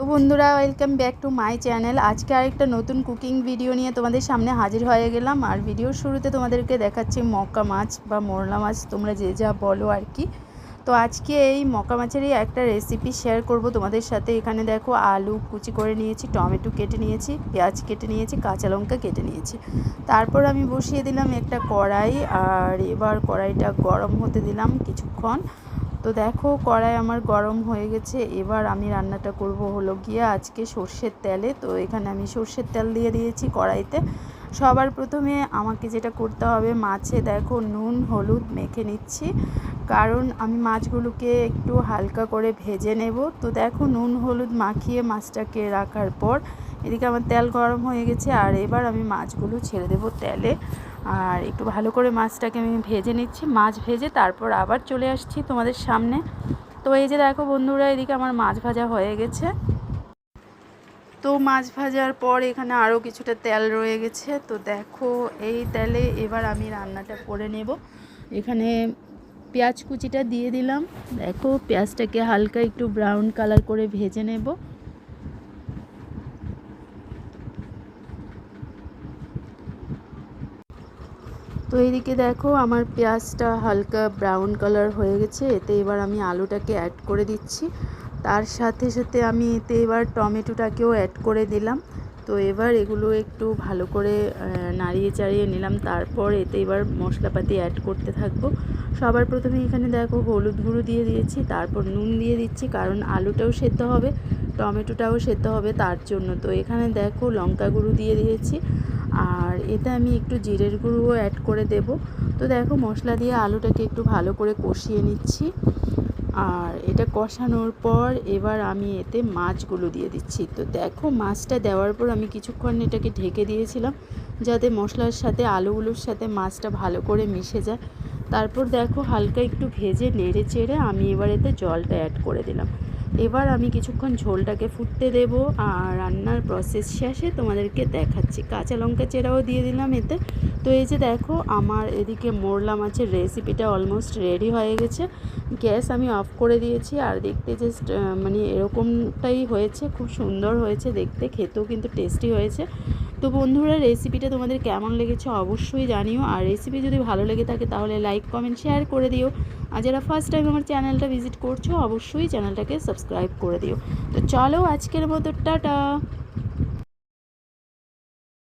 তো বন্ধুরা welcome back to my channel আজকে আরেকটা নতুন কুকিং ভিডিও নিয়ে তোমাদের সামনে হাজির হয়ে গেলাম। আর ভিডিওর শুরুতে তোমাদেরকে দেখাচ্ছি মকা মাছ বা মোরলা মাছ, তোমরা যে যা বলো আর কি। তো আজকে এই মকা মাছেরই একটা রেসিপি শেয়ার করব তোমাদের সাথে। এখানে দেখো আলু কুচি করে নিয়েছি, টমেটো কেটে নিয়েছি, পেঁয়াজ কেটে নিয়েছি, কাঁচা লঙ্কা কেটে নিয়েছি। তারপর আমি বসিয়ে দিলাম একটা কড়াই, আর এবার কড়াইটা গরম হতে দিলাম কিছুক্ষণ। তো দেখো কড়াই আমার গরম হয়ে গেছে, এবার আমি রান্নাটা করব হলো গিয়ে আজকে সর্ষের তেলে। তো এখানে আমি সর্ষের তেল দিয়ে দিয়েছি কড়াইতে। সবার প্রথমে আমাকে যেটা করতে হবে, মাছে দেখো নুন, হলুদ মেখে নিচ্ছি। কারণ আমি মাছগুলোকে একটু হালকা করে ভেজে নেব। তো দেখো নুন, হলুদ মাখিয়ে মাছটাকে রাখার পর, এদিকে আমার তেল গরম হয়ে গেছে, আর এবার আমি মাছগুলো ছেড়ে দেবো তেলে। আর একটু ভালো করে মাছটাকে আমি ভেজে নিচ্ছি, মাছ ভেজে তারপর আবার চলে আসছি তোমাদের সামনে। তো এই যে দেখো বন্ধুরা, এদিকে আমার মাছ ভাজা হয়ে গেছে। তো মাছ ভাজার পর এখানে আরও কিছুটা তেল রয়ে গেছে। তো দেখো, এই তেলে এবার আমি রান্নাটা করে নেব। এখানে পেঁয়াজ কুচিটা দিয়ে দিলাম। দেখো, পেঁয়াজটাকে হালকা একটু ব্রাউন কালার করে ভেজে নেব। তো এইদিকে দেখো, আমার পেঁয়াজটা হালকা ব্রাউন কালার হয়ে গেছে। এতে এবার আমি আলুটাকে অ্যাড করে দিচ্ছি। তার সাথে সাথে আমি এতে এবার টমেটোটাকেও অ্যাড করে দিলাম। তো এবার এগুলো একটু ভালো করে নাড়িয়ে চাড়িয়ে নিলাম। তারপর এতে এবার মশলাপাতি অ্যাড করতে থাকব। সবার প্রথমে এখানে দেখো, হলুদ গুঁড়ো দিয়ে দিয়েছি। তারপর নুন দিয়ে দিচ্ছি, কারণ আলুটাও সেদ্ধ হবে, টমেটোটাও সেদ্ধ হবে তার জন্য। তো এখানে দেখো, লঙ্কা গুঁড়ো দিয়ে দিয়েছি। আর এতে আমি একটু জিরের গুঁড়োও অ্যাড করে দেব। তো দেখো, মশলা দিয়ে আলুটাকে একটু ভালো করে কষিয়ে নিচ্ছি। আর এটা কষানোর পর এবার আমি এতে মাছগুলো দিয়ে দিচ্ছি। তো দেখো, মাছটা দেওয়ার পর আমি কিছুক্ষণ এটাকে ঢেকে দিয়েছিলাম, যাতে মশলার সাথে, আলুগুলোর সাথে মাছটা ভালো করে মিশে যায়। তারপর দেখো, হালকা একটু ভেজে নেড়ে চেড়ে আমি এবার এতে জলটা অ্যাড করে দিলাম। এবার আমি কিছুক্ষণ ঝোলটাকে ফুটতে দেব আর রান্নার প্রসেস শেষে তোমাদেরকে দেখাচ্ছি। কাঁচা লঙ্কা চেরাও দিয়ে দিলাম এতে। তো এই যে দেখো, আমার এদিকে মোরলা মাছের রেসিপিটা অলমোস্ট রেডি হয়ে গেছে। গ্যাস আমি অফ করে দিয়েছি আর দেখতে জাস্ট মানে এরকমটাই হয়েছে। খুব সুন্দর হয়েছে দেখতে, খেতেও কিন্তু টেস্টি হয়েছে। তো বন্ধুরা রেসিপিটা তোমাদের কেমন লেগেছে অবশ্যই জানিও। আর রেসিপি যদি ভালো লেগে থাকে তাহলে লাইক কমেন্ট শেয়ার করে দিও। আর যারা ফার্স্ট টাইম আমার চ্যানেলটা ভিজিট করছ, অবশ্যই চ্যানেলটাকে সাবস্ক্রাইব করে দিও। তো চলো আজকের মতো, টাটা!